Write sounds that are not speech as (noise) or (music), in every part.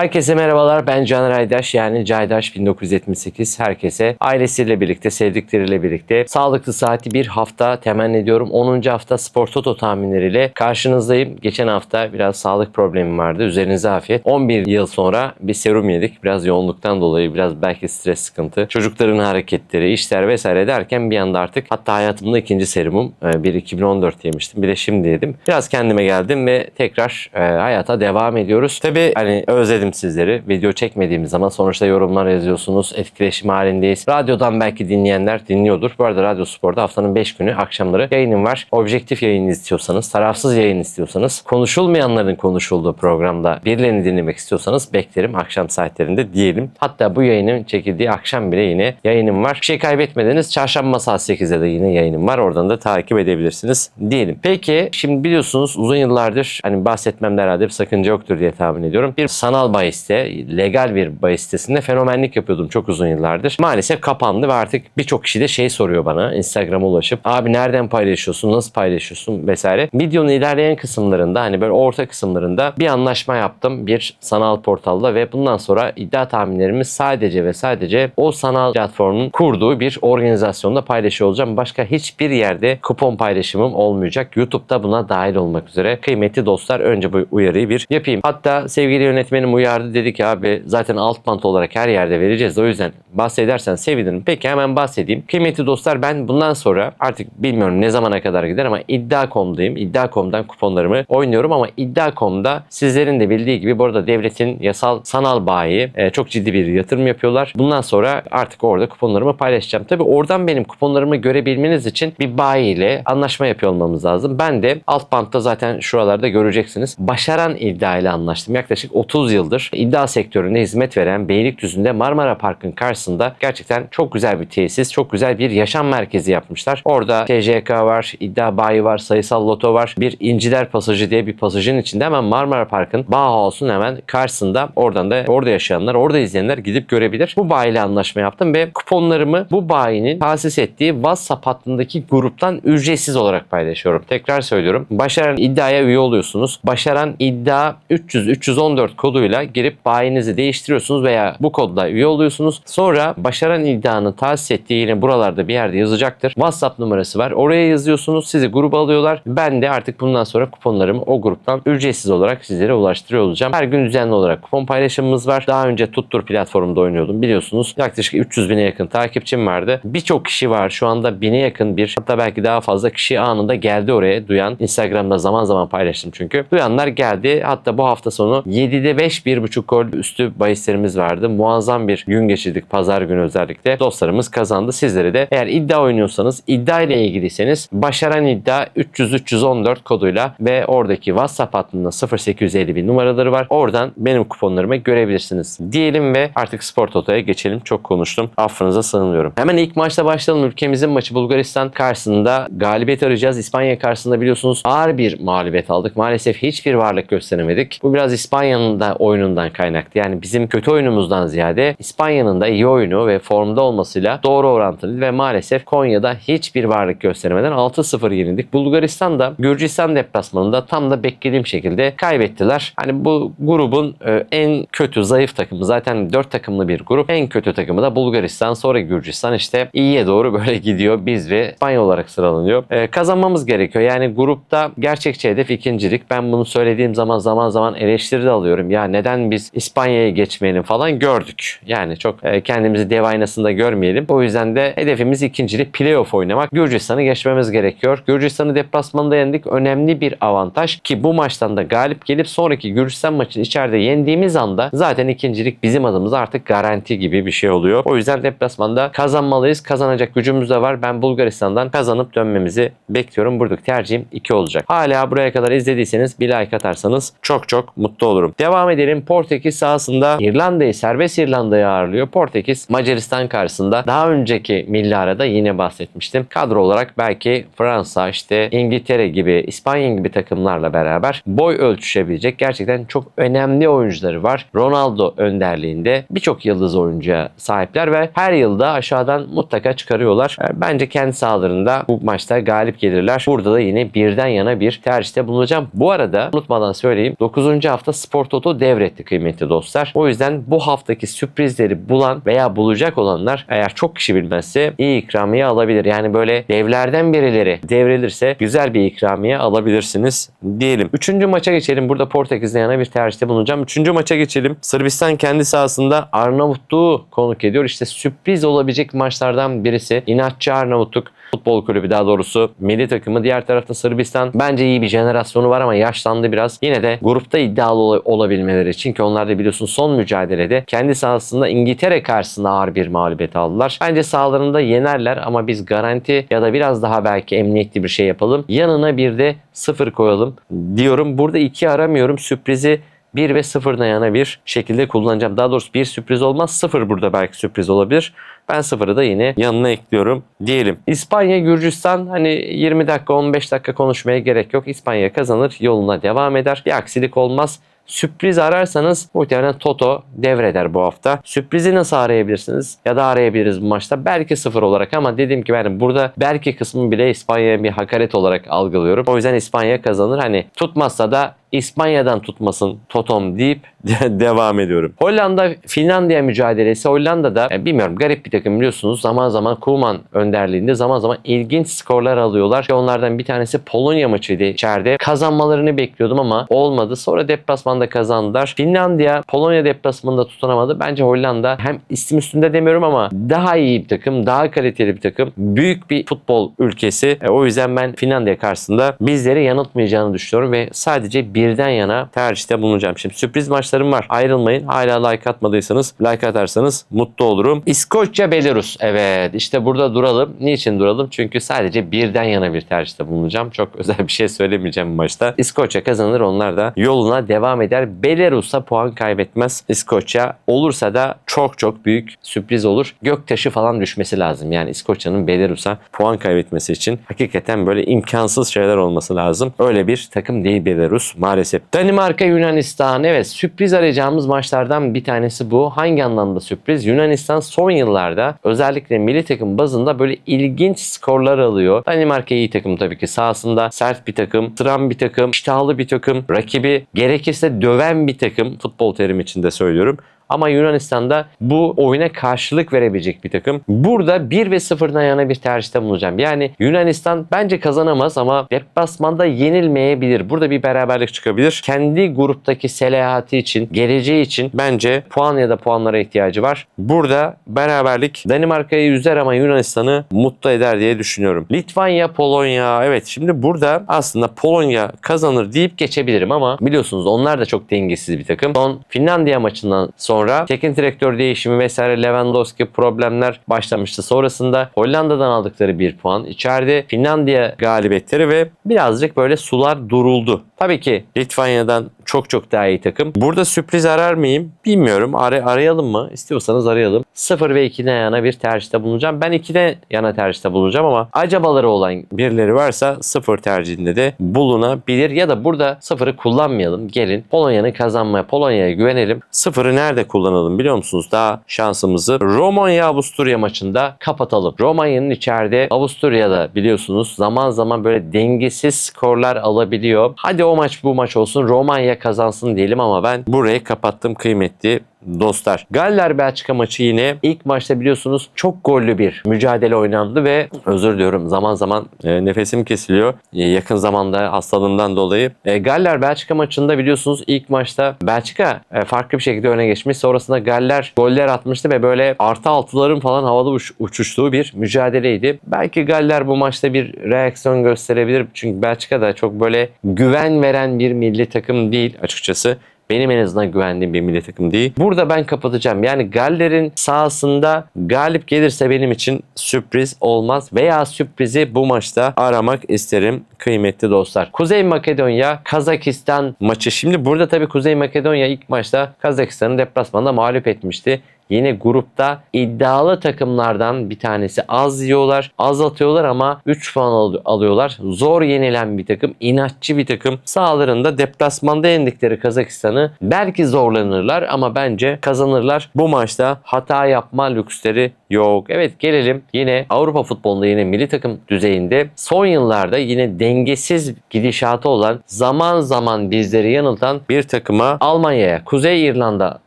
Herkese merhabalar. Ben Caner Aydaş yani Caydaş 1978. Herkese ailesiyle birlikte, sevdikleriyle birlikte sağlıklı saati bir hafta temenni ediyorum. 10. hafta Spor Toto tahminleriyle karşınızdayım. Geçen hafta biraz sağlık problemim vardı. Üzerinize afiyet. 11 yıl sonra bir serum yedik. Biraz yoğunluktan dolayı, biraz belki stres sıkıntı. Çocukların hareketleri, işler vesaire derken bir anda artık hatta hayatımda ikinci serumum. Ee, Bir 2014 yemiştim. Bir de şimdi yedim. Biraz kendime geldim ve tekrar e, hayata devam ediyoruz. Tabii hani özledim sizleri. Video çekmediğimiz zaman sonuçta yorumlar yazıyorsunuz. Etkileşim halindeyiz. Radyodan belki dinleyenler dinliyordur. Bu arada Radyo Spor'da haftanın 5 günü akşamları yayınım var. Objektif yayın istiyorsanız, tarafsız yayın istiyorsanız, konuşulmayanların konuşulduğu programda birilerini dinlemek istiyorsanız beklerim akşam saatlerinde diyelim. Hatta bu yayının çekildiği akşam bile yine yayınım var. Bir şey kaybetmediniz. Çarşamba saat 8'de de yine yayınım var. Oradan da takip edebilirsiniz diyelim. Peki şimdi biliyorsunuz uzun yıllardır hani bahsetmemde herhalde bir sakınca yoktur diye tahmin ediyorum. Bir sanal bahiste, legal bir bahis sitesinde fenomenlik yapıyordum çok uzun yıllardır. Maalesef kapandı ve artık birçok kişi de şey soruyor bana Instagram'a ulaşıp abi nereden paylaşıyorsun, nasıl paylaşıyorsun vesaire. Videonun ilerleyen kısımlarında hani böyle orta kısımlarında bir anlaşma yaptım bir sanal portalda ve bundan sonra iddia tahminlerimi sadece ve sadece o sanal platformun kurduğu bir organizasyonda paylaşıyor olacağım. Başka hiçbir yerde kupon paylaşımım olmayacak. YouTube'da buna dahil olmak üzere. Kıymetli dostlar önce bu uyarıyı bir yapayım. Hatta sevgili yönetmenim uyardı dedi ki abi zaten alt bant olarak her yerde vereceğiz. O yüzden bahsedersen sevinirim. Peki hemen bahsedeyim. Kıymetli dostlar ben bundan sonra artık bilmiyorum ne zamana kadar gider ama iddia.com'dayım. İddia.com'dan kuponlarımı oynuyorum ama iddia.com'da sizlerin de bildiği gibi bu arada devletin yasal sanal bayi e, çok ciddi bir yatırım yapıyorlar. Bundan sonra artık orada kuponlarımı paylaşacağım. Tabi oradan benim kuponlarımı görebilmeniz için bir bayi ile anlaşma yapıyor olmamız lazım. Ben de alt bantta zaten şuralarda göreceksiniz. Başaran iddia ile anlaştım. Yaklaşık 30 yıldır iddia sektöründe hizmet veren Beylikdüzü'nde Marmara Park'ın karşısında gerçekten çok güzel bir tesis, çok güzel bir yaşam merkezi yapmışlar. Orada TCK var, iddia bayi var, sayısal loto var. Bir İnciler Pasajı diye bir pasajın içinde hemen Marmara Park'ın Bauhaus'un hemen karşısında oradan da orada yaşayanlar, orada izleyenler gidip görebilir. Bu bayiyle anlaşma yaptım ve kuponlarımı bu bayinin tahsis ettiği WhatsApp hattındaki gruptan ücretsiz olarak paylaşıyorum. Tekrar söylüyorum. Başaran iddiaya üye oluyorsunuz. Başaran iddia 300 314 koduyla girip bayinizi değiştiriyorsunuz veya bu kodla üye oluyorsunuz. Sonra başaran iddianın tahsis ettiği yine buralarda bir yerde yazacaktır. WhatsApp numarası var. Oraya yazıyorsunuz. Sizi gruba alıyorlar. Ben de artık bundan sonra kuponlarımı o gruptan ücretsiz olarak sizlere ulaştırıyor olacağım. Her gün düzenli olarak kupon paylaşımımız var. Daha önce Tuttur platformunda oynuyordum biliyorsunuz. Yaklaşık 300 bine yakın takipçim vardı. Birçok kişi var. Şu anda bine yakın bir hatta belki daha fazla kişi anında geldi oraya duyan. Instagram'da zaman zaman paylaştım çünkü. Duyanlar geldi. Hatta bu hafta sonu 7'de 5 1.5 gol üstü bahislerimiz vardı. Muazzam bir gün geçirdik pazar günü özellikle. Dostlarımız kazandı. Sizlere de eğer iddia oynuyorsanız iddia ile ilgiliyseniz başaran iddia 300 314 koduyla ve oradaki WhatsApp hattında 0851 numaraları var. Oradan benim kuponlarımı görebilirsiniz. Diyelim ve artık Spor Toto'ya geçelim. Çok konuştum. Affınıza sığınıyorum. Hemen ilk maçta başlayalım. Ülkemizin maçı Bulgaristan karşısında galibiyet arayacağız. İspanya karşısında biliyorsunuz ağır bir mağlubiyet aldık. Maalesef hiçbir varlık gösteremedik. Bu biraz İspanya'nın da oyunundan kaynaklı. Yani bizim kötü oyunumuzdan ziyade İspanya'nın da iyi oyunu ve formda olmasıyla doğru orantılı ve maalesef Konya'da hiçbir varlık gösteremeden 6-0 yenildik. Bulgaristan da Gürcistan deplasmanında tam da beklediğim şekilde kaybettiler. Hani bu grubun e, en kötü zayıf takımı zaten 4 takımlı bir grup. En kötü takımı da Bulgaristan sonra Gürcistan işte iyiye doğru böyle (laughs) gidiyor. Biz ve İspanya olarak sıralanıyor. E, kazanmamız gerekiyor. Yani grupta gerçekçi hedef ikincilik. Ben bunu söylediğim zaman zaman zaman eleştiri de alıyorum. Ya neden biz İspanya'ya geçmeyelim falan gördük. Yani çok e, kendimizi dev aynasında görmeyelim. O yüzden de hedefimiz ikincilik playoff oynamak. Gürcistan'ı geçmemiz gerekiyor. Gürcistan'ı deplasmanda yendik. Önemli bir avantaj ki bu maçtan da galip gelip sonraki Gürcistan maçını içeride yendiğimiz anda zaten ikincilik bizim adımıza artık garanti gibi bir şey oluyor. O yüzden deplasmanda kazanmalıyız. Kazanacak gücümüz de var. Ben Bulgaristan'dan kazanıp dönmemizi bekliyorum. Buradaki tercihim 2 olacak. Hala buraya kadar izlediyseniz bir like atarsanız çok çok mutlu olurum. Devam edelim. Portekiz sahasında İrlanda'yı serbest İrlanda'yı ağırlıyor. Portekiz Macaristan karşısında daha önceki milli arada yine bahsetmiştim. Kadro olarak belki Fransa işte İngiltere gibi İspanya gibi takımlarla beraber boy ölçüşebilecek gerçekten çok önemli oyuncuları var. Ronaldo önderliğinde birçok yıldız oyuncuya sahipler ve her yılda aşağıdan mutlaka çıkarıyorlar. E, Bence kendi sahalarında bu maçta galip gelirler. Burada da yine birden yana bir tercihte bulunacağım. Bu arada unutmadan söyleyeyim 9. hafta Spor Toto devre kaybetti kıymetli dostlar. O yüzden bu haftaki sürprizleri bulan veya bulacak olanlar eğer çok kişi bilmezse iyi ikramiye alabilir. Yani böyle devlerden birileri devrilirse güzel bir ikramiye alabilirsiniz diyelim. Üçüncü maça geçelim. Burada Portekiz'de yana bir tercihte bulunacağım. Üçüncü maça geçelim. Sırbistan kendi sahasında Arnavutluğu konuk ediyor. İşte sürpriz olabilecek maçlardan birisi. İnatçı Arnavutluk futbol kulübü daha doğrusu milli takımı. Diğer tarafta Sırbistan bence iyi bir jenerasyonu var ama yaşlandı biraz. Yine de grupta iddialı ol- olabilmeleri için ki onlar da biliyorsun son mücadelede kendi sahasında İngiltere karşısında ağır bir mağlubiyet aldılar. Bence sahalarında yenerler ama biz garanti ya da biraz daha belki emniyetli bir şey yapalım. Yanına bir de sıfır koyalım diyorum. Burada iki aramıyorum. Sürprizi 1 ve 0'dan yana bir şekilde kullanacağım. Daha doğrusu bir sürpriz olmaz. 0 burada belki sürpriz olabilir. Ben 0'ı da yine yanına ekliyorum diyelim. İspanya, Gürcistan hani 20 dakika 15 dakika konuşmaya gerek yok. İspanya kazanır yoluna devam eder. Bir aksilik olmaz. Sürpriz ararsanız muhtemelen Toto devreder bu hafta. Sürprizi nasıl arayabilirsiniz? Ya da arayabiliriz bu maçta. Belki sıfır olarak ama dediğim gibi ben burada belki kısmı bile İspanya'ya bir hakaret olarak algılıyorum. O yüzden İspanya kazanır. Hani tutmazsa da İspanya'dan tutmasın Totom deyip (laughs) devam ediyorum. Hollanda Finlandiya mücadelesi Hollanda'da e, bilmiyorum garip bir takım biliyorsunuz. Zaman zaman Koeman önderliğinde zaman zaman ilginç skorlar alıyorlar. İşte Onlardan bir tanesi Polonya maçıydı içeride. Kazanmalarını bekliyordum ama olmadı. Sonra deplasmanda kazandılar. Finlandiya Polonya deplasmanında tutunamadı. Bence Hollanda hem isim üstünde demiyorum ama daha iyi bir takım, daha kaliteli bir takım. Büyük bir futbol ülkesi. E, o yüzden ben Finlandiya karşısında bizleri yanıltmayacağını düşünüyorum ve sadece birden yana tercihte bulunacağım. Şimdi sürpriz maçlarım var. Ayrılmayın. Hala like atmadıysanız like atarsanız mutlu olurum. İskoçya Belarus. Evet işte burada duralım. Niçin duralım? Çünkü sadece birden yana bir tercihte bulunacağım. Çok (laughs) özel bir şey söylemeyeceğim bu maçta. İskoçya kazanır. Onlar da yoluna devam eder. Belarus'a puan kaybetmez. İskoçya olursa da çok çok büyük sürpriz olur. Göktaşı falan düşmesi lazım. Yani İskoçya'nın Belarus'a puan kaybetmesi için hakikaten böyle imkansız şeyler olması lazım. Öyle bir takım değil Belarus maalesef. Danimarka Yunanistan evet sürpriz arayacağımız maçlardan bir tanesi bu. Hangi anlamda sürpriz? Yunanistan son yıllarda özellikle milli takım bazında böyle ilginç skorlar alıyor. Danimarka iyi takım tabii ki. Sahasında sert bir takım, sıran bir takım, iştahlı bir takım, rakibi gerekirse döven bir takım. Futbol terim içinde söylüyorum. Ama Yunanistan'da bu oyuna karşılık verebilecek bir takım. Burada 1 ve 0'dan yana bir tercihte bulunacağım. Yani Yunanistan bence kazanamaz ama deplasmanda yenilmeyebilir. Burada bir beraberlik çıkabilir. Kendi gruptaki selahati için, geleceği için bence puan ya da puanlara ihtiyacı var. Burada beraberlik Danimarka'yı üzer ama Yunanistan'ı mutlu eder diye düşünüyorum. Litvanya, Polonya. Evet şimdi burada aslında Polonya kazanır deyip geçebilirim ama biliyorsunuz onlar da çok dengesiz bir takım. Son Finlandiya maçından sonra teknik direktör değişimi vesaire Lewandowski problemler başlamıştı. Sonrasında Hollanda'dan aldıkları bir puan. içeride Finlandiya galibiyetleri ve birazcık böyle sular duruldu. Tabii ki Litvanya'dan çok çok daha iyi takım. Burada sürpriz arar mıyım? Bilmiyorum. Ar- arayalım mı? İstiyorsanız arayalım. 0 ve 2'den yana bir tercihte bulunacağım. Ben 2'de yana tercihte bulunacağım ama acabaları olan birileri varsa 0 tercihinde de bulunabilir. Ya da burada 0'ı kullanmayalım. Gelin Polonya'nın kazanmaya, Polonya'ya güvenelim. 0'ı nerede kullanalım biliyor musunuz? Daha şansımızı Romanya Avusturya maçında kapatalım. Romanya'nın içeride Avusturya'da biliyorsunuz zaman zaman böyle dengesiz skorlar alabiliyor. Hadi o maç bu maç olsun. Romanya kazansın diyelim ama ben burayı kapattım kıymetli dostlar. Galler Belçika maçı yine ilk maçta biliyorsunuz çok gollü bir mücadele oynandı ve özür diliyorum zaman zaman e, nefesim kesiliyor. E, yakın zamanda hastalığımdan dolayı. E, Galler Belçika maçında biliyorsunuz ilk maçta Belçika e, farklı bir şekilde öne geçmiş. Sonrasında Galler goller atmıştı ve böyle artı altıların falan havada uç- uçuştuğu bir mücadeleydi. Belki Galler bu maçta bir reaksiyon gösterebilir. Çünkü Belçika da çok böyle güven veren bir milli takım değil açıkçası benim en azından güvendiğim bir milli takım değil. Burada ben kapatacağım. Yani Galler'in sahasında galip gelirse benim için sürpriz olmaz veya sürprizi bu maçta aramak isterim kıymetli dostlar. Kuzey Makedonya Kazakistan maçı. Şimdi burada tabii Kuzey Makedonya ilk maçta Kazakistan'ı deplasmanda mağlup etmişti. Yine grupta iddialı takımlardan bir tanesi. Az yiyorlar, az atıyorlar ama 3 puan al- alıyorlar. Zor yenilen bir takım, inatçı bir takım. Sağlarında deplasmanda yendikleri Kazakistan'ı belki zorlanırlar ama bence kazanırlar. Bu maçta hata yapma lüksleri yok. Evet gelelim yine Avrupa futbolunda yine milli takım düzeyinde son yıllarda yine dengesiz gidişatı olan zaman zaman bizleri yanıltan bir takıma Almanya'ya Kuzey İrlanda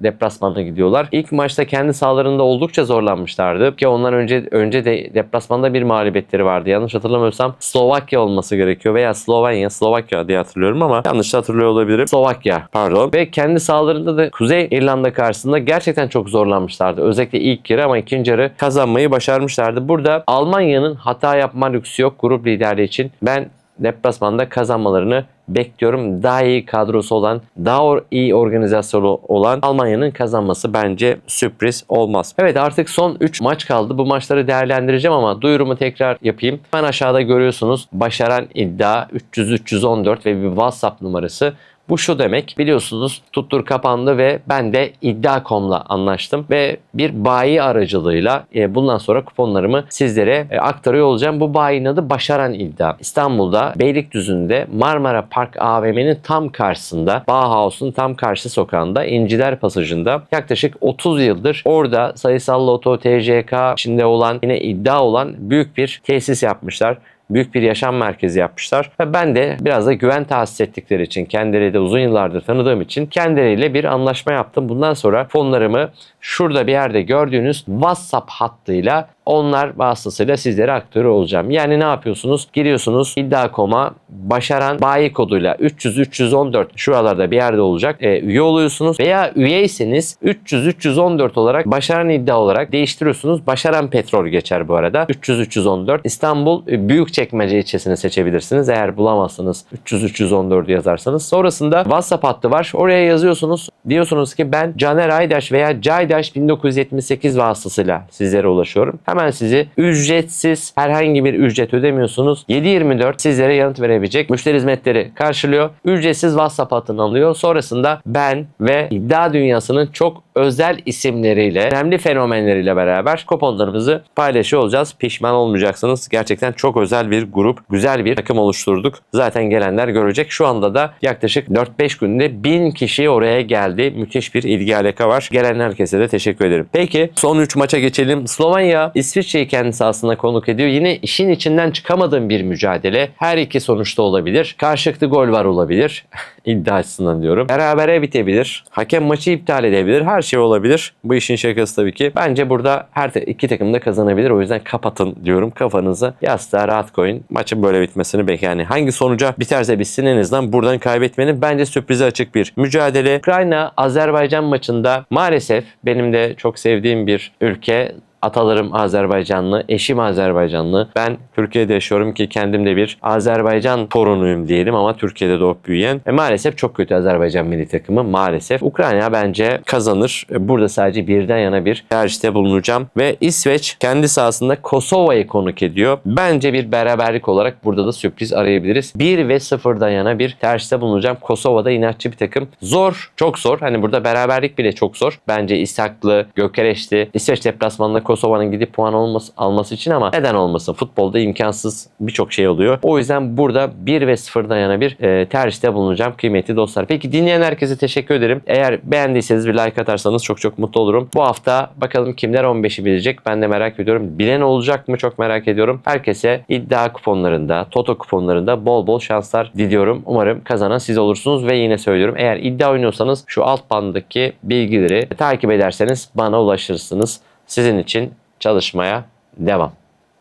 deplasmanına gidiyorlar. İlk maçta kendi sahalarında oldukça zorlanmışlardı ki ondan önce önce de deplasmanda bir mağlubiyetleri vardı. Yanlış hatırlamıyorsam Slovakya olması gerekiyor veya Slovenya, Slovakya diye hatırlıyorum ama yanlış hatırlıyor olabilirim. Slovakya pardon. Ve kendi sahalarında da Kuzey İrlanda karşısında gerçekten çok zorlanmışlardı. Özellikle ilk yarı ama ikinci yarı kazanmayı başarmışlardı. Burada Almanya'nın hata yapma lüksü yok grup liderliği için. Ben deplasmanda kazanmalarını bekliyorum. Daha iyi kadrosu olan, daha iyi organizasyonu olan Almanya'nın kazanması bence sürpriz olmaz. Evet artık son 3 maç kaldı. Bu maçları değerlendireceğim ama duyurumu tekrar yapayım. Hemen aşağıda görüyorsunuz başaran iddia 300-314 ve bir WhatsApp numarası. Bu şu demek biliyorsunuz tuttur kapandı ve ben de iddia.com'la anlaştım ve bir bayi aracılığıyla e, bundan sonra kuponlarımı sizlere e, aktarıyor olacağım. Bu bayinin adı Başaran İddia. İstanbul'da Beylikdüzü'nde Marmara Park AVM'nin tam karşısında Bauhaus'un tam karşı sokağında İnciler Pasajı'nda yaklaşık 30 yıldır orada sayısal loto, TCK içinde olan yine iddia olan büyük bir tesis yapmışlar büyük bir yaşam merkezi yapmışlar. Ve ben de biraz da güven tahsis ettikleri için, kendileri de uzun yıllardır tanıdığım için kendileriyle bir anlaşma yaptım. Bundan sonra fonlarımı şurada bir yerde gördüğünüz WhatsApp hattıyla onlar vasıtasıyla sizlere aktarıyor olacağım. Yani ne yapıyorsunuz? Giriyorsunuz iddia.com'a başaran bayi koduyla 300-314 şuralarda bir yerde olacak. E, üye oluyorsunuz veya üyeyseniz 300-314 olarak başaran iddia olarak değiştiriyorsunuz. Başaran petrol geçer bu arada. 300-314 İstanbul e, Büyükçekmece ilçesini seçebilirsiniz. Eğer bulamazsanız 300-314 yazarsanız. Sonrasında WhatsApp hattı var. Oraya yazıyorsunuz. Diyorsunuz ki ben Caner Aydaş veya Caydaş 1978 vasıtasıyla sizlere ulaşıyorum. Hemen sizi ücretsiz herhangi bir ücret ödemiyorsunuz. 7-24 sizlere yanıt verebilecek müşteri hizmetleri karşılıyor. Ücretsiz WhatsApp hattını alıyor. Sonrasında ben ve iddia dünyasının çok özel isimleriyle, önemli fenomenleriyle beraber kuponlarımızı paylaşıyor olacağız. Pişman olmayacaksınız. Gerçekten çok özel bir grup, güzel bir takım oluşturduk. Zaten gelenler görecek. Şu anda da yaklaşık 4-5 günde 1000 kişi oraya geldi. Müthiş bir ilgi alaka var. Gelen herkese de teşekkür ederim. Peki son 3 maça geçelim. Slovenya İsviçre'yi kendi sahasına konuk ediyor. Yine işin içinden çıkamadığım bir mücadele. Her iki sonuçta olabilir. Karşılıklı gol var olabilir. (laughs) İddia diyorum. Berabere bitebilir. Hakem maçı iptal edebilir. Her şey olabilir. Bu işin şakası tabii ki. Bence burada her te- iki takım da kazanabilir. O yüzden kapatın diyorum. Kafanızı yastığa rahat koyun. Maçın böyle bitmesini bek yani hangi sonuca biterse bitsin en azından buradan kaybetmenin bence sürprize açık bir mücadele. Ukrayna Azerbaycan maçında maalesef benim de çok sevdiğim bir ülke Atalarım Azerbaycanlı, eşim Azerbaycanlı. Ben Türkiye'de yaşıyorum ki kendim de bir Azerbaycan torunuyum diyelim ama Türkiye'de doğup büyüyen. E maalesef çok kötü Azerbaycan milli takımı maalesef. Ukrayna bence kazanır. E Burada sadece birden yana bir tercihte bulunacağım. Ve İsveç kendi sahasında Kosova'yı konuk ediyor. Bence bir beraberlik olarak burada da sürpriz arayabiliriz. 1 ve 0'dan yana bir tercihte bulunacağım. Kosova'da inatçı bir takım. Zor, çok zor. Hani burada beraberlik bile çok zor. Bence İshaklı, Gökereşli, İsveç deplasmanında Kosova'nın gidip puan olması, alması için ama neden olmasın? Futbolda imkansız birçok şey oluyor. O yüzden burada 1 ve 0'dan yana bir e, tercihte bulunacağım kıymetli dostlar. Peki dinleyen herkese teşekkür ederim. Eğer beğendiyseniz bir like atarsanız çok çok mutlu olurum. Bu hafta bakalım kimler 15'i bilecek ben de merak ediyorum. Bilen olacak mı çok merak ediyorum. Herkese iddia kuponlarında, toto kuponlarında bol bol şanslar diliyorum. Umarım kazanan siz olursunuz ve yine söylüyorum. Eğer iddia oynuyorsanız şu alt banddaki bilgileri takip ederseniz bana ulaşırsınız. Sizin için çalışmaya devam.